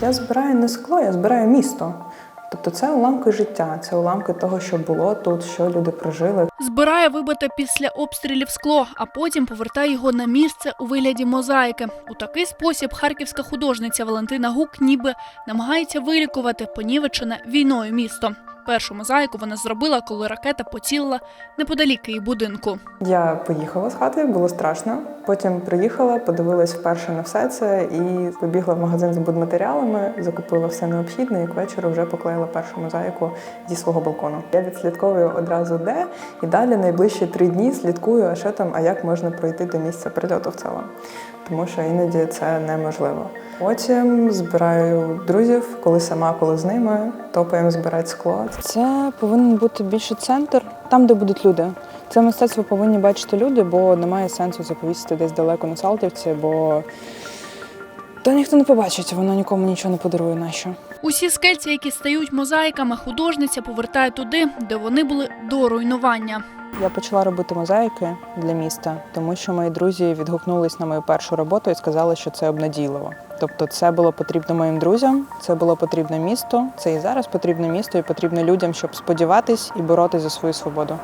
Я збираю не скло, я збираю місто. Тобто це уламки життя, це уламки того, що було тут, що люди прожили. Збирає вибите після обстрілів скло, а потім повертає його на місце у вигляді мозаїки. У такий спосіб харківська художниця Валентина Гук ніби намагається вилікувати понівечене війною місто. Першу мозаїку вона зробила, коли ракета поцілила неподалік її будинку. Я поїхала з хати, було страшно. Потім приїхала, подивилась вперше на все це і побігла в магазин з будматеріалами, закупила все необхідне і к вечору вже поклеїла першу мозаїку зі свого балкону. Я відслідковую одразу де, і далі найближчі три дні слідкую, а що там, а як можна пройти до місця прильоту в цілому. Тому що іноді це неможливо. Потім збираю друзів, коли сама, коли з ними, топаємо збирати скло. Це повинен бути більше центр, там, де будуть люди. Це мистецтво повинні бачити люди, бо немає сенсу заповісити десь далеко на Салтівці, бо то ніхто не побачить, воно нікому нічого не подарує нащо. Усі скельці, які стають мозаїками, художниця повертає туди, де вони були до руйнування. Я почала робити мозаїки для міста, тому що мої друзі відгукнулись на мою першу роботу і сказали, що це обнадійливо. Тобто, це було потрібно моїм друзям, це було потрібно місту, це і зараз потрібно місту, і потрібно людям, щоб сподіватись і боротися за свою свободу.